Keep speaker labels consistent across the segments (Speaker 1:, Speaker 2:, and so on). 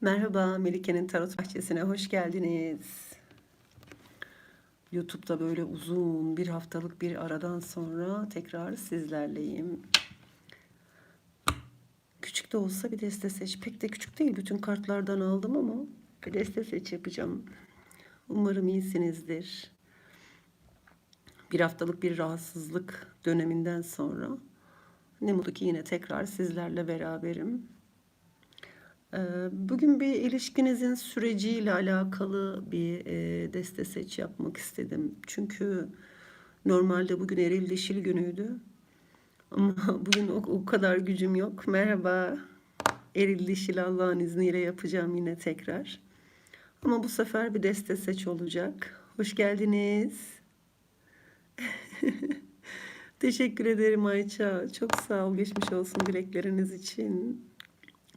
Speaker 1: Merhaba, Melike'nin Tarot Bahçesi'ne hoş geldiniz. YouTube'da böyle uzun bir haftalık bir aradan sonra tekrar sizlerleyim. Küçük de olsa bir deste seç. Pek de küçük değil, bütün kartlardan aldım ama bir deste seç yapacağım. Umarım iyisinizdir. Bir haftalık bir rahatsızlık döneminden sonra ne mutlu ki yine tekrar sizlerle beraberim. Ee, Bugün bir ilişkinizin süreciyle alakalı bir e, deste seç yapmak istedim. Çünkü normalde bugün eril dişil günüydü. Ama bugün o, kadar gücüm yok. Merhaba. Eril dişil Allah'ın izniyle yapacağım yine tekrar. Ama bu sefer bir deste seç olacak. Hoş geldiniz. Teşekkür ederim Ayça. Çok sağ ol. Geçmiş olsun dilekleriniz için.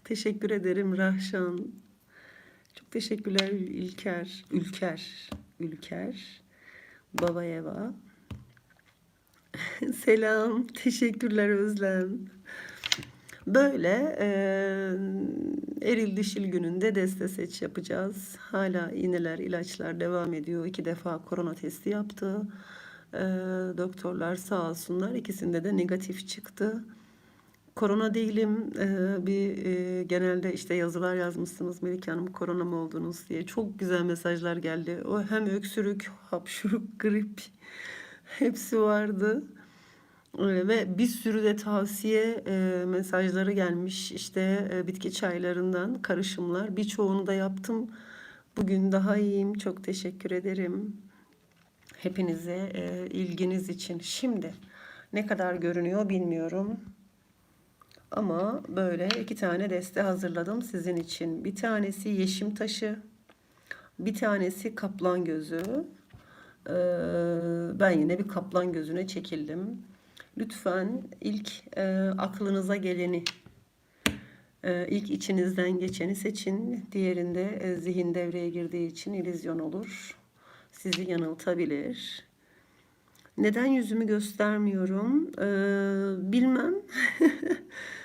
Speaker 1: Teşekkür ederim Rahşan. Çok teşekkürler İlker. Ülker. Ülker. Baba Eva. Selam. Teşekkürler Özlem. Böyle eee eril dişil gününde deste seç yapacağız. Hala iğneler, ilaçlar devam ediyor. İki defa korona testi yaptı. Eee, doktorlar sağ olsunlar. İkisinde de negatif çıktı. Korona değilim. Ee, bir e, genelde işte yazılar yazmışsınız Melike Hanım korona mı oldunuz diye. Çok güzel mesajlar geldi. O hem öksürük, hapşuruk, grip hepsi vardı. Ve bir sürü de tavsiye e, mesajları gelmiş. İşte e, bitki çaylarından karışımlar. Birçoğunu da yaptım. Bugün daha iyiyim. Çok teşekkür ederim. Hepinize e, ilginiz için. Şimdi ne kadar görünüyor bilmiyorum. Ama böyle iki tane deste hazırladım sizin için. Bir tanesi yeşim taşı, bir tanesi kaplan gözü. Ee, ben yine bir kaplan gözüne çekildim. Lütfen ilk e, aklınıza geleni, e, ilk içinizden geçeni seçin. Diğerinde e, zihin devreye girdiği için illüzyon olur. Sizi yanıltabilir. Neden yüzümü göstermiyorum? Ee, bilmem.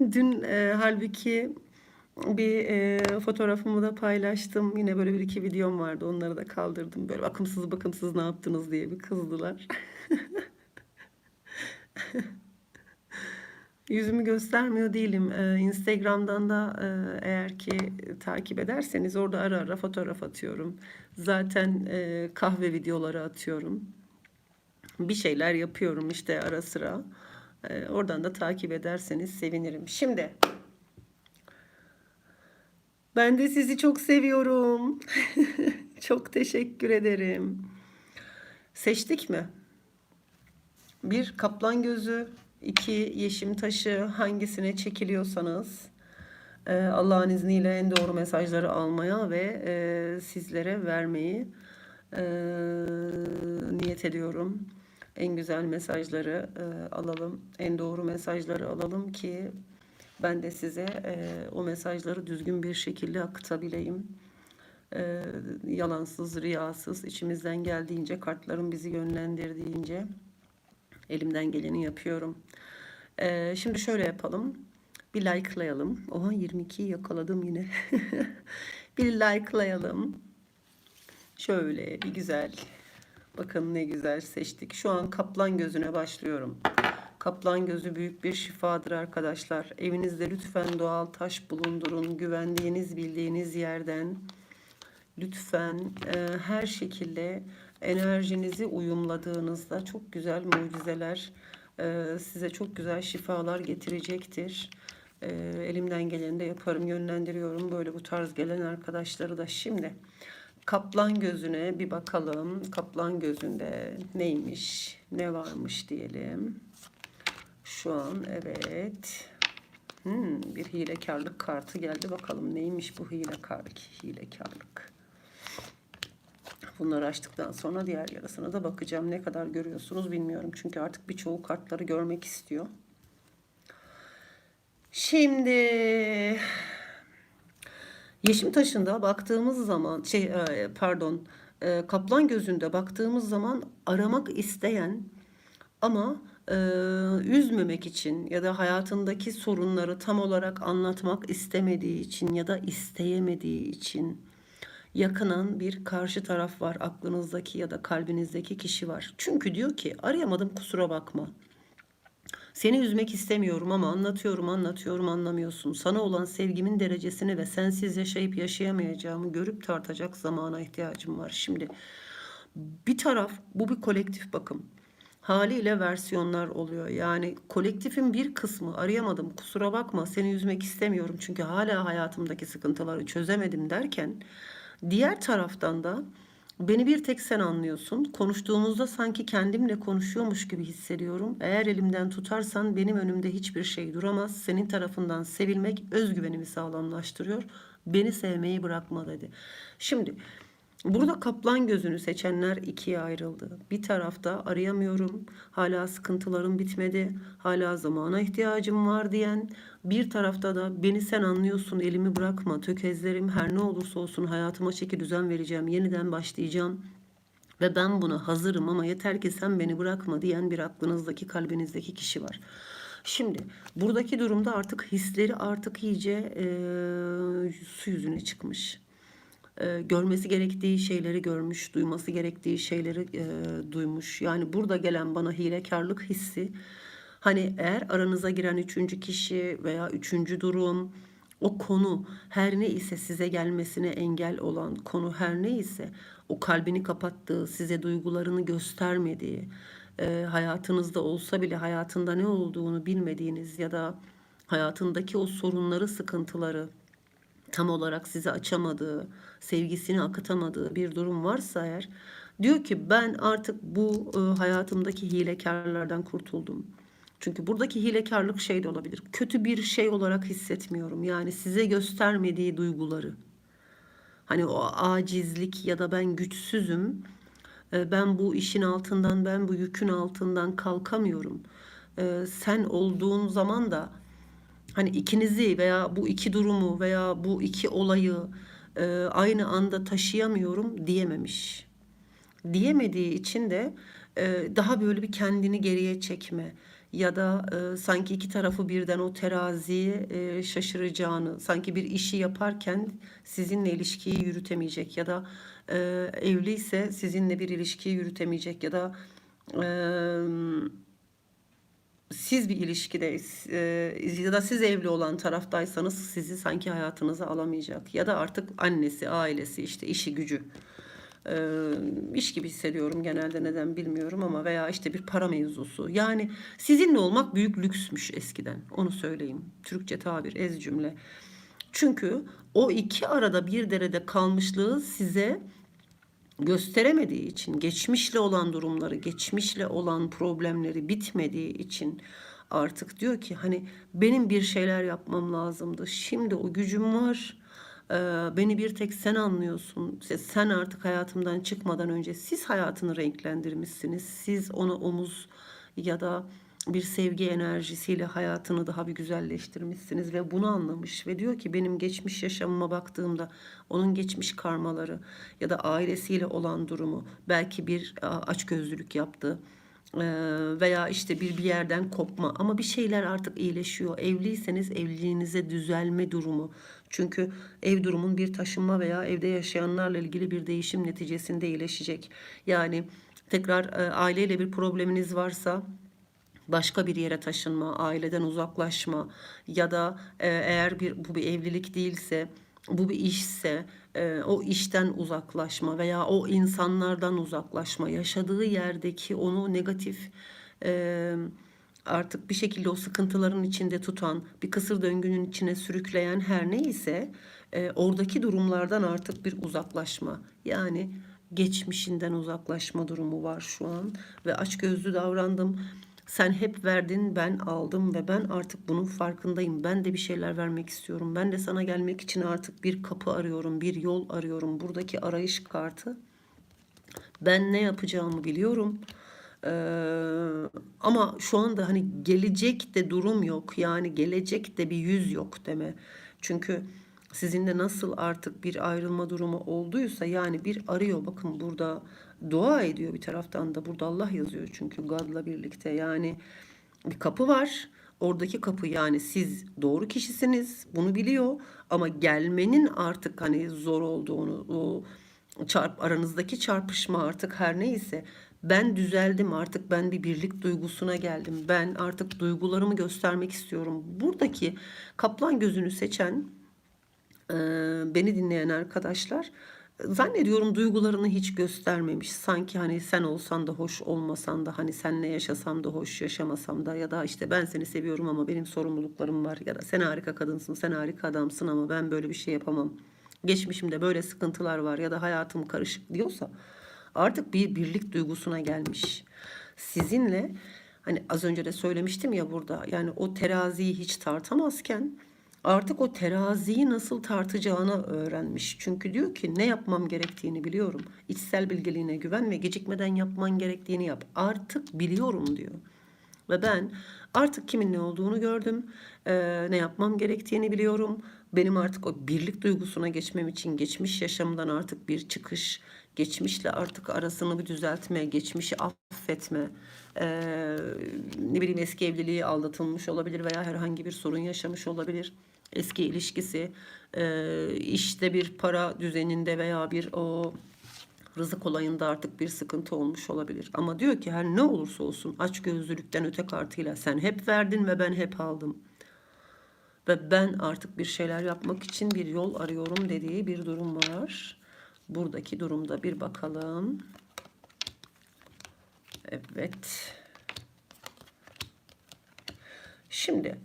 Speaker 1: Dün e, halbuki bir e, fotoğrafımı da paylaştım. Yine böyle bir iki videom vardı. Onları da kaldırdım. Böyle bakımsız bakımsız ne yaptınız diye bir kızdılar. Yüzümü göstermiyor değilim. Ee, Instagram'dan da e, eğer ki takip ederseniz orada ara ara fotoğraf atıyorum. Zaten e, kahve videoları atıyorum. Bir şeyler yapıyorum işte ara sıra. Ee, oradan da takip ederseniz sevinirim. Şimdi ben de sizi çok seviyorum. çok teşekkür ederim. Seçtik mi? Bir kaplan gözü, iki yeşim taşı hangisine çekiliyorsanız e, Allah'ın izniyle en doğru mesajları almaya ve e, sizlere vermeyi e, niyet ediyorum. En güzel mesajları e, alalım, en doğru mesajları alalım ki ben de size e, o mesajları düzgün bir şekilde akıtabileyim. E, yalansız, riyasız, içimizden geldiğince, kartların bizi yönlendirdiğince elimden geleni yapıyorum. E, şimdi şöyle yapalım. Bir likelayalım. Oha 22'yi yakaladım yine. bir likelayalım. Şöyle bir güzel. Bakın ne güzel seçtik. Şu an kaplan gözüne başlıyorum. Kaplan gözü büyük bir şifadır arkadaşlar. Evinizde lütfen doğal taş bulundurun. Güvendiğiniz, bildiğiniz yerden lütfen e, her şekilde enerjinizi uyumladığınızda çok güzel mucizeler e, size çok güzel şifalar getirecektir. E, elimden geleni de yaparım, yönlendiriyorum böyle bu tarz gelen arkadaşları da şimdi. Kaplan gözüne bir bakalım. Kaplan gözünde neymiş, ne varmış diyelim. Şu an evet. Hmm, bir hilekarlık kartı geldi. Bakalım neymiş bu hilekarlık, hilekarlık. Bunları açtıktan sonra diğer yarısına da bakacağım. Ne kadar görüyorsunuz bilmiyorum. Çünkü artık birçoğu kartları görmek istiyor. Şimdi Yeşim taşında baktığımız zaman şey e, pardon e, kaplan gözünde baktığımız zaman aramak isteyen ama e, üzmemek için ya da hayatındaki sorunları tam olarak anlatmak istemediği için ya da isteyemediği için yakınan bir karşı taraf var aklınızdaki ya da kalbinizdeki kişi var. Çünkü diyor ki arayamadım kusura bakma. Seni üzmek istemiyorum ama anlatıyorum anlatıyorum anlamıyorsun. Sana olan sevgimin derecesini ve sensiz yaşayıp yaşayamayacağımı görüp tartacak zamana ihtiyacım var. Şimdi bir taraf bu bir kolektif bakım. Haliyle versiyonlar oluyor. Yani kolektifin bir kısmı arayamadım kusura bakma seni üzmek istemiyorum çünkü hala hayatımdaki sıkıntıları çözemedim derken diğer taraftan da beni bir tek sen anlıyorsun. Konuştuğumuzda sanki kendimle konuşuyormuş gibi hissediyorum. Eğer elimden tutarsan benim önümde hiçbir şey duramaz. Senin tarafından sevilmek özgüvenimi sağlamlaştırıyor. Beni sevmeyi bırakma dedi. Şimdi Burada kaplan gözünü seçenler ikiye ayrıldı. Bir tarafta arayamıyorum, hala sıkıntılarım bitmedi, hala zamana ihtiyacım var diyen, bir tarafta da beni sen anlıyorsun, elimi bırakma, tökezlerim her ne olursa olsun hayatıma çeki düzen vereceğim, yeniden başlayacağım ve ben buna hazırım ama yeter ki sen beni bırakma diyen bir aklınızdaki, kalbinizdeki kişi var. Şimdi buradaki durumda artık hisleri artık iyice eee su yüzüne çıkmış e, görmesi gerektiği şeyleri görmüş, duyması gerektiği şeyleri e, duymuş. Yani burada gelen bana hilekarlık hissi hani eğer aranıza giren üçüncü kişi veya üçüncü durum o konu her ne ise size gelmesine engel olan konu her ne ise o kalbini kapattığı, size duygularını göstermediği, e, hayatınızda olsa bile hayatında ne olduğunu bilmediğiniz ya da hayatındaki o sorunları, sıkıntıları tam olarak size açamadığı, sevgisini akıtamadığı bir durum varsa eğer diyor ki ben artık bu e, hayatımdaki hilekarlardan kurtuldum. Çünkü buradaki hilekarlık şey de olabilir. Kötü bir şey olarak hissetmiyorum. Yani size göstermediği duyguları. Hani o acizlik ya da ben güçsüzüm. e, Ben bu işin altından, ben bu yükün altından kalkamıyorum. E, Sen olduğun zaman da hani ikinizi veya bu iki durumu veya bu iki olayı e, aynı anda taşıyamıyorum diyememiş. Diyemediği için de e, daha böyle bir kendini geriye çekme ya da e, sanki iki tarafı birden o teraziyi e, şaşıracağını, sanki bir işi yaparken sizinle ilişkiyi yürütemeyecek ya da e, evliyse sizinle bir ilişkiyi yürütemeyecek ya da e, siz bir ilişkide e, ya da siz evli olan taraftaysanız sizi sanki hayatınıza alamayacak ya da artık annesi, ailesi, işte işi gücü e, iş gibi hissediyorum genelde neden bilmiyorum ama veya işte bir para mevzusu. Yani sizinle olmak büyük lüksmüş eskiden. Onu söyleyeyim. Türkçe tabir, ez cümle. Çünkü o iki arada bir derede kalmışlığı size gösteremediği için, geçmişle olan durumları, geçmişle olan problemleri bitmediği için artık diyor ki hani benim bir şeyler yapmam lazımdı. Şimdi o gücüm var. Ee, beni bir tek sen anlıyorsun. Sen artık hayatımdan çıkmadan önce siz hayatını renklendirmişsiniz. Siz ona omuz ya da bir sevgi enerjisiyle hayatını daha bir güzelleştirmişsiniz ve bunu anlamış ve diyor ki benim geçmiş yaşamıma baktığımda onun geçmiş karmaları ya da ailesiyle olan durumu belki bir açgözlülük yaptı eee, veya işte bir bir yerden kopma ama bir şeyler artık iyileşiyor. Evliyseniz evliliğinize düzelme durumu. Çünkü ev durumun bir taşınma veya evde yaşayanlarla ilgili bir değişim neticesinde iyileşecek. Yani tekrar e, aileyle bir probleminiz varsa başka bir yere taşınma, aileden uzaklaşma ya da e, eğer bir bu bir evlilik değilse, bu bir işse e, o işten uzaklaşma veya o insanlardan uzaklaşma, yaşadığı yerdeki onu negatif e, artık bir şekilde o sıkıntıların içinde tutan, bir kısır döngünün içine sürükleyen her neyse e, oradaki durumlardan artık bir uzaklaşma. Yani geçmişinden uzaklaşma durumu var şu an ve açgözlü davrandım. Sen hep verdin, ben aldım ve ben artık bunun farkındayım. Ben de bir şeyler vermek istiyorum. Ben de sana gelmek için artık bir kapı arıyorum, bir yol arıyorum. Buradaki arayış kartı. Ben ne yapacağımı biliyorum. Ee, ama şu anda hani gelecek de durum yok. Yani gelecek de bir yüz yok deme. Çünkü sizinle nasıl artık bir ayrılma durumu olduysa yani bir arıyor bakın burada dua ediyor bir taraftan da burada Allah yazıyor çünkü God'la birlikte yani bir kapı var. Oradaki kapı yani siz doğru kişisiniz bunu biliyor ama gelmenin artık hani zor olduğunu o çarp aranızdaki çarpışma artık her neyse ben düzeldim artık ben bir birlik duygusuna geldim. Ben artık duygularımı göstermek istiyorum. Buradaki kaplan gözünü seçen beni dinleyen arkadaşlar zannediyorum duygularını hiç göstermemiş. Sanki hani sen olsan da hoş olmasan da hani senle yaşasam da hoş yaşamasam da ya da işte ben seni seviyorum ama benim sorumluluklarım var ya da sen harika kadınsın sen harika adamsın ama ben böyle bir şey yapamam. Geçmişimde böyle sıkıntılar var ya da hayatım karışık diyorsa artık bir birlik duygusuna gelmiş. Sizinle hani az önce de söylemiştim ya burada yani o teraziyi hiç tartamazken artık o teraziyi nasıl tartacağını öğrenmiş. Çünkü diyor ki ne yapmam gerektiğini biliyorum. İçsel bilgeliğine güven ve gecikmeden yapman gerektiğini yap. Artık biliyorum diyor. Ve ben artık kimin ne olduğunu gördüm. Ee, ne yapmam gerektiğini biliyorum. Benim artık o birlik duygusuna geçmem için geçmiş yaşamdan artık bir çıkış, geçmişle artık arasını bir düzeltme, geçmişi affetme, ee, ne bileyim eski evliliği aldatılmış olabilir veya herhangi bir sorun yaşamış olabilir. Eski ilişkisi, ee, işte bir para düzeninde veya bir o rızık olayında artık bir sıkıntı olmuş olabilir. Ama diyor ki her ne olursa olsun aç gözlülükten öte kartıyla sen hep verdin ve ben hep aldım. Ve ben artık bir şeyler yapmak için bir yol arıyorum dediği bir durum var. Buradaki durumda bir bakalım. Evet. Şimdi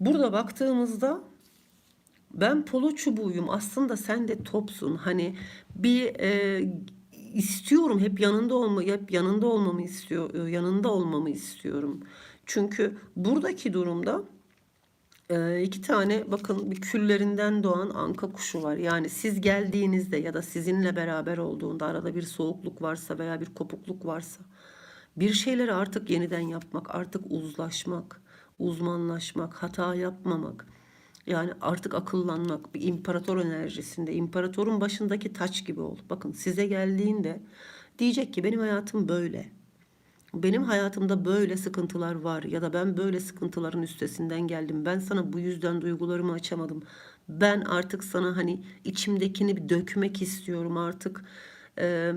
Speaker 1: burada baktığımızda ben polo çubuğuyum. Aslında sen de topsun. Hani bir e, istiyorum hep yanında olma hep yanında olmamı istiyor e, yanında olmamı istiyorum. Çünkü buradaki durumda e, iki tane bakın bir küllerinden doğan anka kuşu var. Yani siz geldiğinizde ya da sizinle beraber olduğunda arada bir soğukluk varsa veya bir kopukluk varsa bir şeyleri artık yeniden yapmak, artık uzlaşmak, uzmanlaşmak, hata yapmamak yani artık akıllanmak bir imparator enerjisinde imparatorun başındaki taç gibi ol. Bakın size geldiğinde diyecek ki benim hayatım böyle. Benim hayatımda böyle sıkıntılar var ya da ben böyle sıkıntıların üstesinden geldim. Ben sana bu yüzden duygularımı açamadım. Ben artık sana hani içimdekini bir dökmek istiyorum artık. Ee,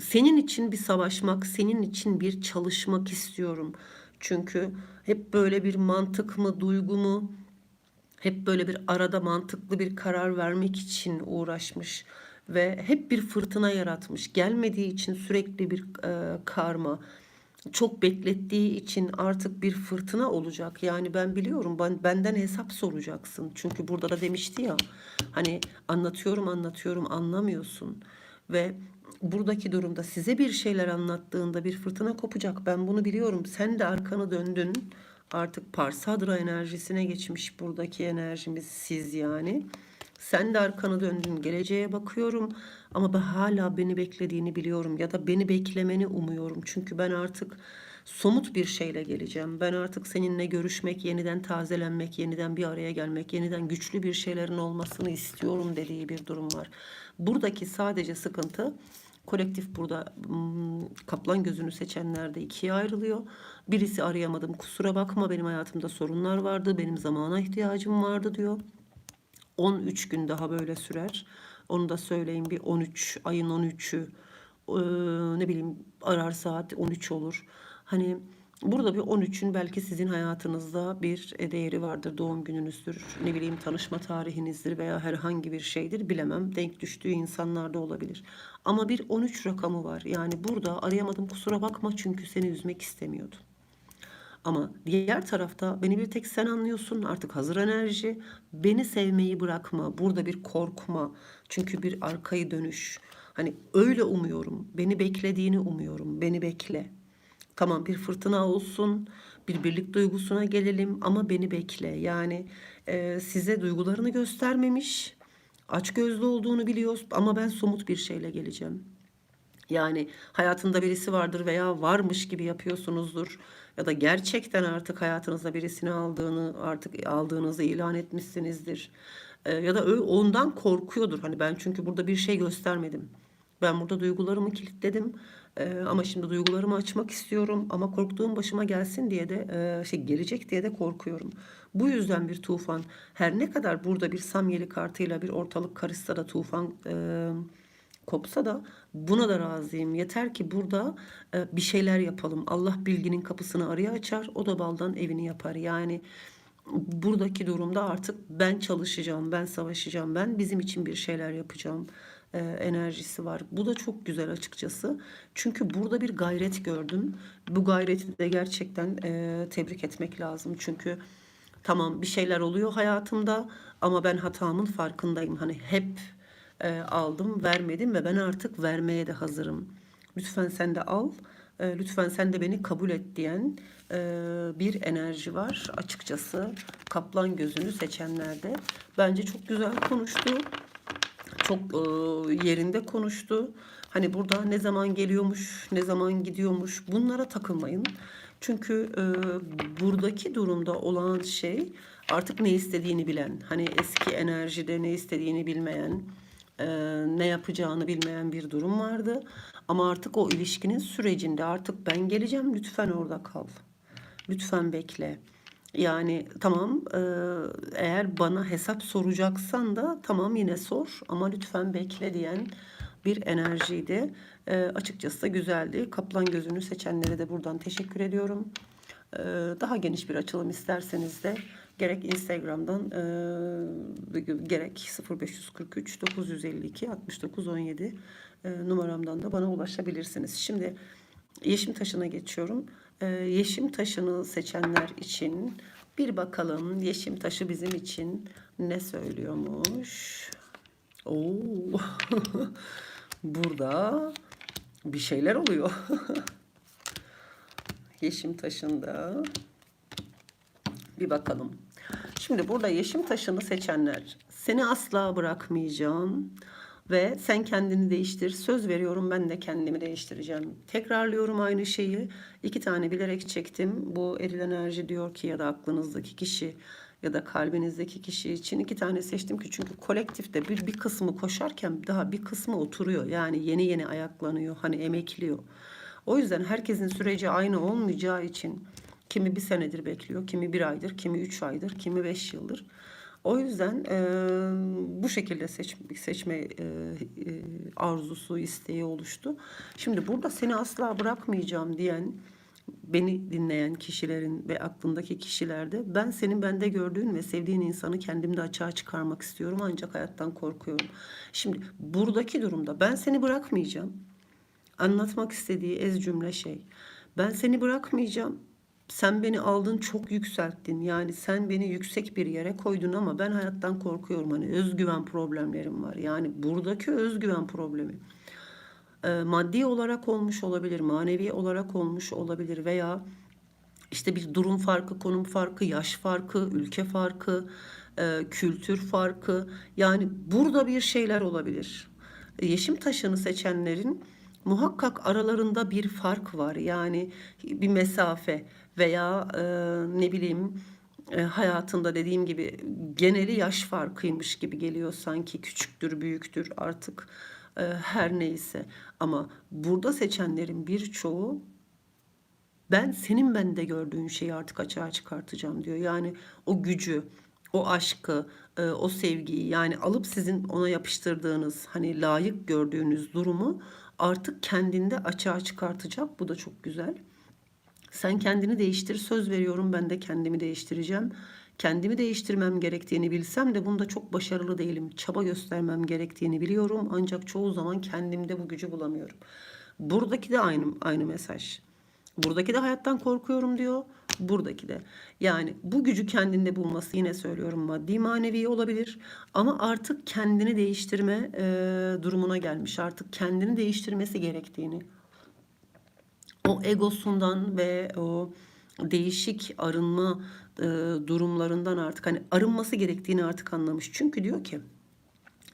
Speaker 1: senin için bir savaşmak, senin için bir çalışmak istiyorum. Çünkü hep böyle bir mantık mı, duygu mu, hep böyle bir arada mantıklı bir karar vermek için uğraşmış ve hep bir fırtına yaratmış. Gelmediği için sürekli bir e, karma. Çok beklettiği için artık bir fırtına olacak. Yani ben biliyorum ben, benden hesap soracaksın. Çünkü burada da demişti ya hani anlatıyorum anlatıyorum anlamıyorsun. Ve buradaki durumda size bir şeyler anlattığında bir fırtına kopacak. Ben bunu biliyorum. Sen de arkanı döndün artık Parsadra enerjisine geçmiş buradaki enerjimiz siz yani. Sen de arkanı döndün geleceğe bakıyorum ama ben hala beni beklediğini biliyorum ya da beni beklemeni umuyorum. Çünkü ben artık somut bir şeyle geleceğim. Ben artık seninle görüşmek, yeniden tazelenmek, yeniden bir araya gelmek, yeniden güçlü bir şeylerin olmasını istiyorum dediği bir durum var. Buradaki sadece sıkıntı kolektif burada kaplan gözünü seçenler ikiye ayrılıyor. Birisi arayamadım kusura bakma benim hayatımda sorunlar vardı benim zamana ihtiyacım vardı diyor. 13 gün daha böyle sürer. Onu da söyleyeyim bir 13 ayın 13'ü ne bileyim arar saat 13 olur. Hani Burada bir 13'ün belki sizin hayatınızda bir değeri vardır. Doğum gününüzdür, ne bileyim tanışma tarihinizdir veya herhangi bir şeydir bilemem. Denk düştüğü insanlar da olabilir. Ama bir 13 rakamı var. Yani burada arayamadım kusura bakma çünkü seni üzmek istemiyordum. Ama diğer tarafta beni bir tek sen anlıyorsun artık hazır enerji. Beni sevmeyi bırakma. Burada bir korkma. Çünkü bir arkayı dönüş. Hani öyle umuyorum. Beni beklediğini umuyorum. Beni bekle. Tamam bir fırtına olsun, bir birlik duygusuna gelelim ama beni bekle. Yani e, size duygularını göstermemiş, aç gözlü olduğunu biliyoruz ama ben somut bir şeyle geleceğim. Yani hayatında birisi vardır veya varmış gibi yapıyorsunuzdur ya da gerçekten artık hayatınızda birisini aldığını artık aldığınızı ilan etmişsinizdir. E, ya da ondan korkuyordur. Hani ben çünkü burada bir şey göstermedim. Ben burada duygularımı kilitledim. E, ama şimdi duygularımı açmak istiyorum. Ama korktuğum başıma gelsin diye de e, şey gelecek diye de korkuyorum. Bu yüzden bir tufan her ne kadar burada bir samyeli kartıyla bir ortalık karışsa da tufan e, kopsa da buna da razıyım. Yeter ki burada e, bir şeyler yapalım. Allah bilginin kapısını araya açar. O da baldan evini yapar. Yani buradaki durumda artık ben çalışacağım, ben savaşacağım, ben bizim için bir şeyler yapacağım e, enerjisi var. Bu da çok güzel açıkçası. Çünkü burada bir gayret gördüm. Bu gayreti de gerçekten e, tebrik etmek lazım. Çünkü tamam bir şeyler oluyor hayatımda ama ben hatamın farkındayım. Hani hep e, aldım, vermedim ve ben artık vermeye de hazırım. Lütfen sen de al, e, lütfen sen de beni kabul et diyen e, bir enerji var açıkçası. Kaplan gözünü seçenlerde. Bence çok güzel konuştu. Çok e, yerinde konuştu. Hani burada ne zaman geliyormuş, ne zaman gidiyormuş bunlara takılmayın. Çünkü e, buradaki durumda olan şey artık ne istediğini bilen, hani eski enerjide ne istediğini bilmeyen, e, ne yapacağını bilmeyen bir durum vardı. Ama artık o ilişkinin sürecinde artık ben geleceğim lütfen orada kal. Lütfen bekle. Yani tamam e, eğer bana hesap soracaksan da tamam yine sor ama lütfen bekle diyen bir enerjiydi. E, açıkçası da güzeldi. Kaplan gözünü seçenlere de buradan teşekkür ediyorum. E, daha geniş bir açılım isterseniz de gerek Instagram'dan e, gerek 0543 952 69 17 e, numaramdan da bana ulaşabilirsiniz. Şimdi yeşim taşına geçiyorum. Ee, yeşim taşını seçenler için bir bakalım yeşim taşı bizim için ne söylüyormuş. Oo. Burada bir şeyler oluyor. yeşim taşında bir bakalım. Şimdi burada yeşim taşını seçenler seni asla bırakmayacağım ve sen kendini değiştir. Söz veriyorum ben de kendimi değiştireceğim. Tekrarlıyorum aynı şeyi. İki tane bilerek çektim. Bu eril enerji diyor ki ya da aklınızdaki kişi ya da kalbinizdeki kişi için iki tane seçtim ki çünkü kolektifte bir bir kısmı koşarken daha bir kısmı oturuyor. Yani yeni yeni ayaklanıyor. Hani emekliyor. O yüzden herkesin süreci aynı olmayacağı için kimi bir senedir bekliyor, kimi bir aydır, kimi üç aydır, kimi beş yıldır. O yüzden e, bu şekilde seç, seçme e, e, arzusu, isteği oluştu. Şimdi burada seni asla bırakmayacağım diyen, beni dinleyen kişilerin ve aklındaki kişilerde ben senin bende gördüğün ve sevdiğin insanı kendimde açığa çıkarmak istiyorum ancak hayattan korkuyorum. Şimdi buradaki durumda ben seni bırakmayacağım. Anlatmak istediği ez cümle şey. Ben seni bırakmayacağım sen beni aldın çok yükselttin. Yani sen beni yüksek bir yere koydun ama ben hayattan korkuyorum. Hani özgüven problemlerim var. Yani buradaki özgüven problemi. E, maddi olarak olmuş olabilir, manevi olarak olmuş olabilir veya işte bir durum farkı, konum farkı, yaş farkı, ülke farkı, e, kültür farkı. Yani burada bir şeyler olabilir. Yeşim taşını seçenlerin muhakkak aralarında bir fark var. Yani bir mesafe veya e, ne bileyim e, hayatında dediğim gibi geneli yaş farkıymış gibi geliyor sanki küçüktür büyüktür artık e, her neyse ama burada seçenlerin birçoğu ben senin bende gördüğün şeyi artık açığa çıkartacağım diyor. Yani o gücü, o aşkı, e, o sevgiyi yani alıp sizin ona yapıştırdığınız hani layık gördüğünüz durumu artık kendinde açığa çıkartacak. Bu da çok güzel. Sen kendini değiştir. Söz veriyorum ben de kendimi değiştireceğim. Kendimi değiştirmem gerektiğini bilsem de bunda çok başarılı değilim. Çaba göstermem gerektiğini biliyorum ancak çoğu zaman kendimde bu gücü bulamıyorum. Buradaki de aynı aynı mesaj. Buradaki de hayattan korkuyorum diyor. Buradaki de. Yani bu gücü kendinde bulması yine söylüyorum maddi manevi olabilir. Ama artık kendini değiştirme e, durumuna gelmiş. Artık kendini değiştirmesi gerektiğini o egosundan ve o değişik arınma e, durumlarından artık hani arınması gerektiğini artık anlamış. Çünkü diyor ki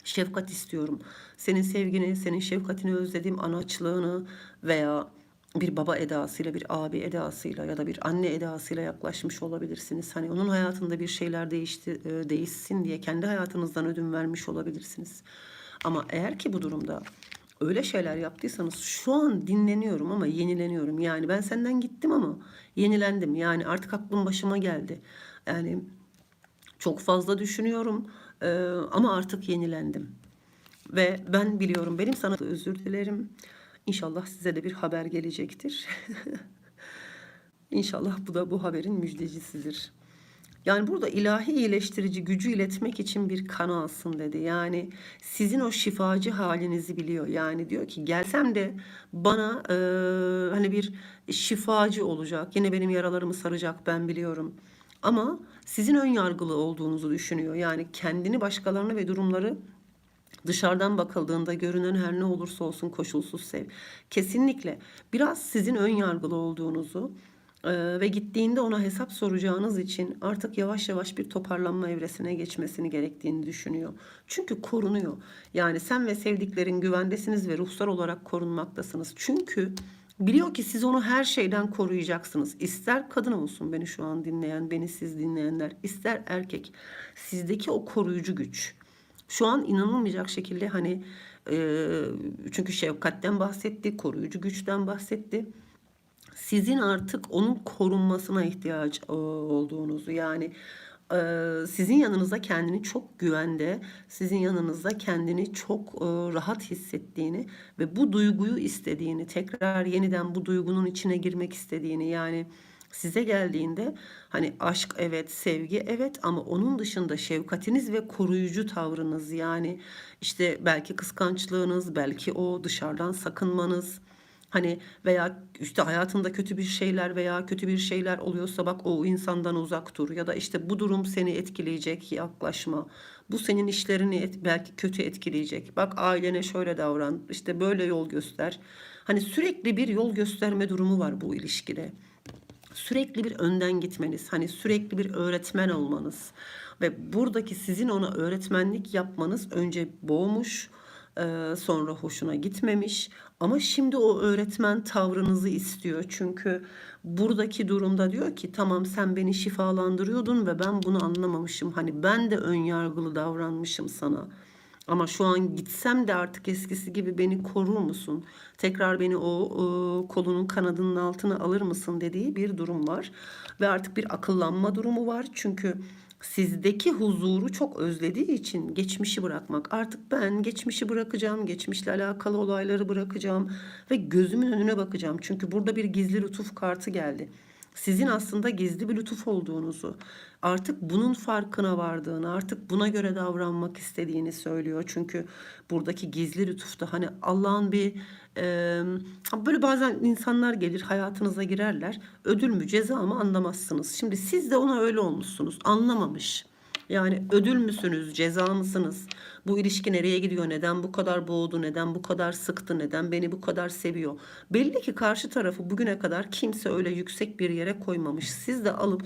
Speaker 1: şefkat istiyorum. Senin sevgini, senin şefkatini özledim, anaçlığını veya bir baba edasıyla, bir abi edasıyla ya da bir anne edasıyla yaklaşmış olabilirsiniz. Hani onun hayatında bir şeyler değişti, e, değişsin diye kendi hayatınızdan ödün vermiş olabilirsiniz. Ama eğer ki bu durumda öyle şeyler yaptıysanız şu an dinleniyorum ama yenileniyorum. Yani ben senden gittim ama yenilendim. Yani artık aklım başıma geldi. Yani çok fazla düşünüyorum e, ama artık yenilendim. Ve ben biliyorum benim sana özür dilerim. İnşallah size de bir haber gelecektir. İnşallah bu da bu haberin müjdecisidir. Yani burada ilahi iyileştirici gücü iletmek için bir kan alsın dedi. Yani sizin o şifacı halinizi biliyor. Yani diyor ki gelsem de bana e, hani bir şifacı olacak. Yine benim yaralarımı saracak ben biliyorum. Ama sizin ön yargılı olduğunuzu düşünüyor. Yani kendini başkalarını ve durumları dışarıdan bakıldığında görünen her ne olursa olsun koşulsuz sev. Kesinlikle biraz sizin ön yargılı olduğunuzu ve gittiğinde ona hesap soracağınız için artık yavaş yavaş bir toparlanma evresine geçmesini gerektiğini düşünüyor. Çünkü korunuyor. Yani sen ve sevdiklerin güvendesiniz ve ruhsal olarak korunmaktasınız. Çünkü biliyor ki siz onu her şeyden koruyacaksınız. İster kadın olsun beni şu an dinleyen, beni siz dinleyenler, ister erkek. Sizdeki o koruyucu güç şu an inanılmayacak şekilde hani e, çünkü şefkatten bahsetti, koruyucu güçten bahsetti. Sizin artık onun korunmasına ihtiyaç e, olduğunuzu yani e, sizin yanınızda kendini çok güvende, sizin yanınızda kendini çok e, rahat hissettiğini ve bu duyguyu istediğini, tekrar yeniden bu duygunun içine girmek istediğini yani size geldiğinde hani aşk evet, sevgi evet ama onun dışında şefkatiniz ve koruyucu tavrınız yani işte belki kıskançlığınız, belki o dışarıdan sakınmanız hani veya işte hayatında kötü bir şeyler veya kötü bir şeyler oluyorsa bak o insandan uzak dur ya da işte bu durum seni etkileyecek yaklaşma. Bu senin işlerini et, belki kötü etkileyecek. Bak ailene şöyle davran, işte böyle yol göster. Hani sürekli bir yol gösterme durumu var bu ilişkide sürekli bir önden gitmeniz, hani sürekli bir öğretmen olmanız ve buradaki sizin ona öğretmenlik yapmanız önce boğmuş, e, sonra hoşuna gitmemiş ama şimdi o öğretmen tavrınızı istiyor. Çünkü buradaki durumda diyor ki tamam sen beni şifalandırıyordun ve ben bunu anlamamışım. Hani ben de ön yargılı davranmışım sana. Ama şu an gitsem de artık eskisi gibi beni korur musun? Tekrar beni o, o kolunun kanadının altına alır mısın dediği bir durum var. Ve artık bir akıllanma durumu var. Çünkü sizdeki huzuru çok özlediği için geçmişi bırakmak. Artık ben geçmişi bırakacağım, geçmişle alakalı olayları bırakacağım ve gözümün önüne bakacağım. Çünkü burada bir gizli lütuf kartı geldi sizin aslında gizli bir lütuf olduğunuzu, artık bunun farkına vardığını, artık buna göre davranmak istediğini söylüyor. Çünkü buradaki gizli lütufta hani Allah'ın bir e, böyle bazen insanlar gelir hayatınıza girerler. Ödül mü ceza mı anlamazsınız. Şimdi siz de ona öyle olmuşsunuz. Anlamamış. Yani ödül müsünüz, ceza mısınız? Bu ilişki nereye gidiyor? Neden bu kadar boğdu? Neden bu kadar sıktı? Neden beni bu kadar seviyor? Belli ki karşı tarafı bugüne kadar kimse öyle yüksek bir yere koymamış. Siz de alıp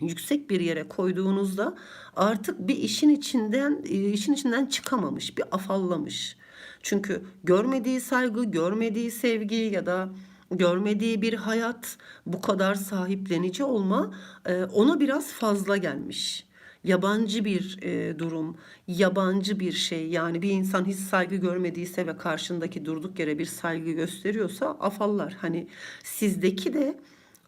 Speaker 1: yüksek bir yere koyduğunuzda artık bir işin içinden işin içinden çıkamamış, bir afallamış. Çünkü görmediği saygı, görmediği sevgi ya da görmediği bir hayat, bu kadar sahiplenici olma ona biraz fazla gelmiş yabancı bir e, durum, yabancı bir şey. Yani bir insan hiç saygı görmediyse ve karşındaki durduk yere bir saygı gösteriyorsa afallar. Hani sizdeki de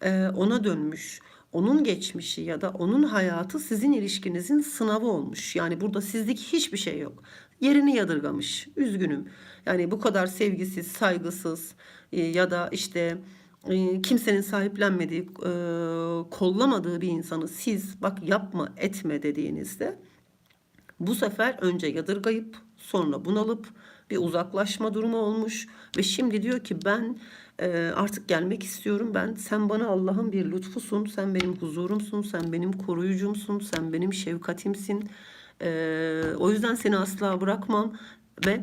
Speaker 1: e, ona dönmüş. Onun geçmişi ya da onun hayatı sizin ilişkinizin sınavı olmuş. Yani burada sizdeki hiçbir şey yok. Yerini yadırgamış. Üzgünüm. Yani bu kadar sevgisiz, saygısız e, ya da işte ee, kimsenin sahiplenmediği, e, kollamadığı bir insanı siz bak yapma etme dediğinizde bu sefer önce yadırgayıp sonra bunalıp bir uzaklaşma durumu olmuş ve şimdi diyor ki ben e, artık gelmek istiyorum. Ben sen bana Allah'ın bir lütfusun sen benim huzurumsun sen benim koruyucumsun sen benim şefkatimsin. E, o yüzden seni asla bırakmam ve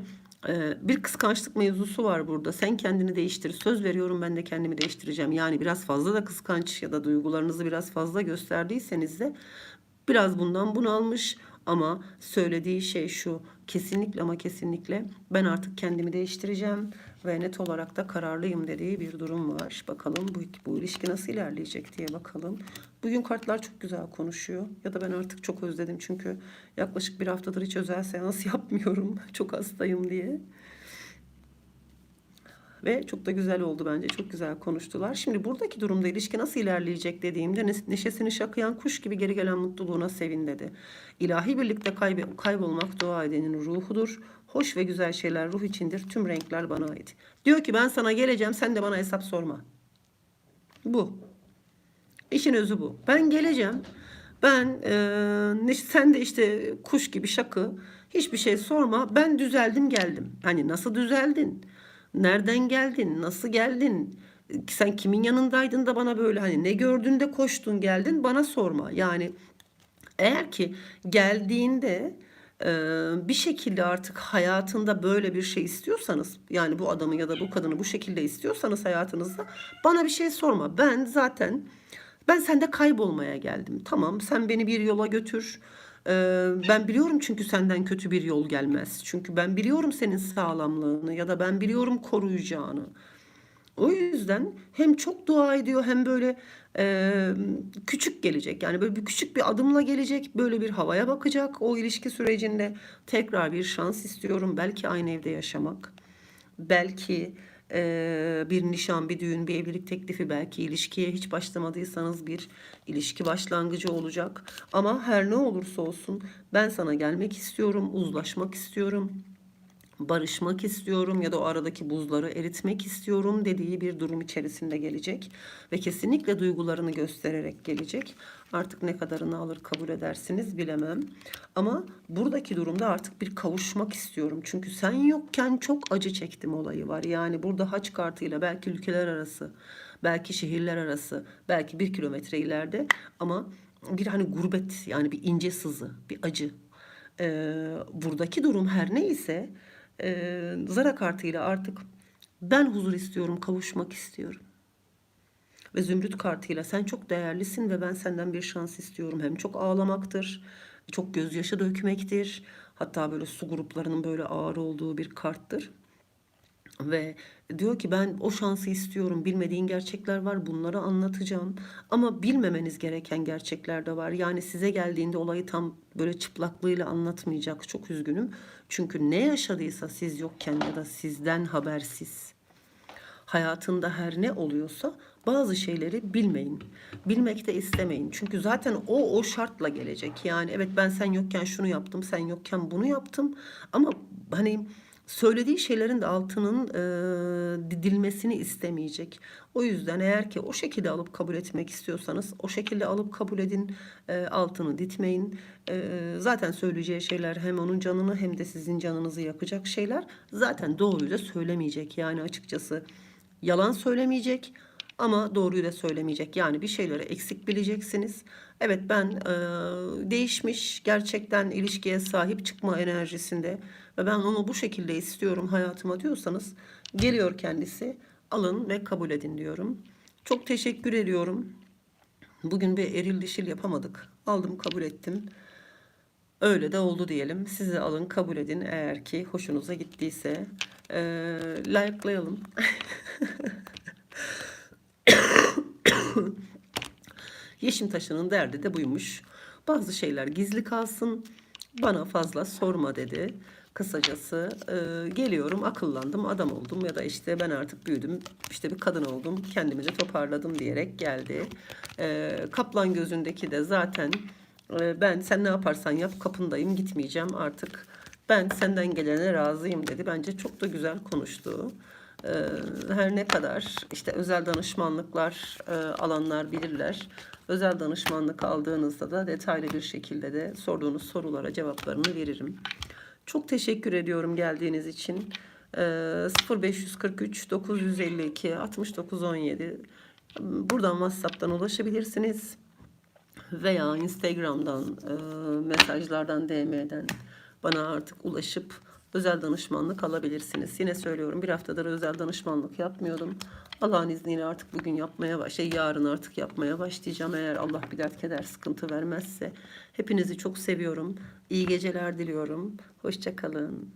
Speaker 1: bir kıskançlık mevzusu var burada. Sen kendini değiştir. Söz veriyorum ben de kendimi değiştireceğim. Yani biraz fazla da kıskanç ya da duygularınızı biraz fazla gösterdiyseniz de biraz bundan bunalmış ama söylediği şey şu. Kesinlikle ama kesinlikle ben artık kendimi değiştireceğim. Ve net olarak da kararlıyım dediği bir durum var. Bakalım bu, bu ilişki nasıl ilerleyecek diye bakalım. Bugün kartlar çok güzel konuşuyor. Ya da ben artık çok özledim çünkü yaklaşık bir haftadır hiç özel seans yapmıyorum. çok hastayım diye. Ve çok da güzel oldu bence. Çok güzel konuştular. Şimdi buradaki durumda ilişki nasıl ilerleyecek dediğimde ne- neşesini şakıyan kuş gibi geri gelen mutluluğuna sevin dedi. İlahi birlikte kaybe- kaybolmak dua edenin ruhudur. Hoş ve güzel şeyler ruh içindir. Tüm renkler bana ait. Diyor ki ben sana geleceğim sen de bana hesap sorma. Bu. İşin özü bu. Ben geleceğim. Ben ne- sen de işte kuş gibi şakı hiçbir şey sorma. Ben düzeldim geldim. Hani nasıl düzeldin? Nereden geldin? Nasıl geldin? Sen kimin yanındaydın da bana böyle hani ne gördün de koştun geldin bana sorma. Yani eğer ki geldiğinde e, bir şekilde artık hayatında böyle bir şey istiyorsanız yani bu adamı ya da bu kadını bu şekilde istiyorsanız hayatınızda bana bir şey sorma. Ben zaten ben sende kaybolmaya geldim. Tamam sen beni bir yola götür. Ee, ben biliyorum çünkü senden kötü bir yol gelmez. Çünkü ben biliyorum senin sağlamlığını ya da ben biliyorum koruyacağını. O yüzden hem çok dua ediyor hem böyle e, küçük gelecek. Yani böyle bir küçük bir adımla gelecek. Böyle bir havaya bakacak. O ilişki sürecinde tekrar bir şans istiyorum. Belki aynı evde yaşamak. Belki e, bir nişan, bir düğün, bir evlilik teklifi. Belki ilişkiye hiç başlamadıysanız bir ilişki başlangıcı olacak. Ama her ne olursa olsun ben sana gelmek istiyorum. Uzlaşmak istiyorum barışmak istiyorum ya da o aradaki buzları eritmek istiyorum dediği bir durum içerisinde gelecek ve kesinlikle duygularını göstererek gelecek. Artık ne kadarını alır kabul edersiniz bilemem. Ama buradaki durumda artık bir kavuşmak istiyorum. Çünkü sen yokken çok acı çektim olayı var. Yani burada haç kartıyla belki ülkeler arası, belki şehirler arası, belki bir kilometre ileride ama bir hani gurbet yani bir ince sızı, bir acı. Ee, buradaki durum her neyse e, Zara kartıyla artık ben huzur istiyorum, kavuşmak istiyorum. Ve Zümrüt kartıyla sen çok değerlisin ve ben senden bir şans istiyorum. Hem çok ağlamaktır, çok gözyaşı dökmektir. Hatta böyle su gruplarının böyle ağır olduğu bir karttır. Ve diyor ki ben o şansı istiyorum. Bilmediğin gerçekler var. Bunları anlatacağım. Ama bilmemeniz gereken gerçekler de var. Yani size geldiğinde olayı tam böyle çıplaklığıyla anlatmayacak. Çok üzgünüm. Çünkü ne yaşadıysa siz yokken ya da sizden habersiz hayatında her ne oluyorsa bazı şeyleri bilmeyin. Bilmek de istemeyin. Çünkü zaten o o şartla gelecek. Yani evet ben sen yokken şunu yaptım, sen yokken bunu yaptım. Ama hani söylediği şeylerin de altının e, didilmesini istemeyecek. O yüzden eğer ki o şekilde alıp kabul etmek istiyorsanız o şekilde alıp kabul edin. E, altını ditmeyin. E, zaten söyleyeceği şeyler hem onun canını hem de sizin canınızı yakacak şeyler. Zaten doğruyu da söylemeyecek. Yani açıkçası yalan söylemeyecek ama doğruyu da söylemeyecek. Yani bir şeyleri eksik bileceksiniz. Evet ben e, değişmiş gerçekten ilişkiye sahip çıkma enerjisinde ve ben onu bu şekilde istiyorum hayatıma diyorsanız geliyor kendisi. Alın ve kabul edin diyorum. Çok teşekkür ediyorum. Bugün bir eril dişil yapamadık. Aldım kabul ettim. Öyle de oldu diyelim. Siz de alın kabul edin eğer ki hoşunuza gittiyse. Ee, likelayalım. Yeşim taşının derdi de buymuş. Bazı şeyler gizli kalsın. Bana fazla sorma dedi. Kısacası e, geliyorum akıllandım adam oldum ya da işte ben artık büyüdüm işte bir kadın oldum kendimi de toparladım diyerek geldi. E, kaplan gözündeki de zaten e, ben sen ne yaparsan yap kapındayım gitmeyeceğim artık ben senden gelene razıyım dedi. Bence çok da güzel konuştu. Ee, her ne kadar işte özel danışmanlıklar e, alanlar bilirler. Özel danışmanlık aldığınızda da detaylı bir şekilde de sorduğunuz sorulara cevaplarını veririm. Çok teşekkür ediyorum geldiğiniz için. Ee, 0543 952 69 17 buradan WhatsApp'tan ulaşabilirsiniz veya Instagram'dan e, mesajlardan DM'den bana artık ulaşıp özel danışmanlık alabilirsiniz. Yine söylüyorum bir haftadır özel danışmanlık yapmıyordum. Allah'ın izniyle artık bugün yapmaya şey yarın artık yapmaya başlayacağım eğer Allah bir dert keder sıkıntı vermezse. Hepinizi çok seviyorum. İyi geceler diliyorum. Hoşça kalın.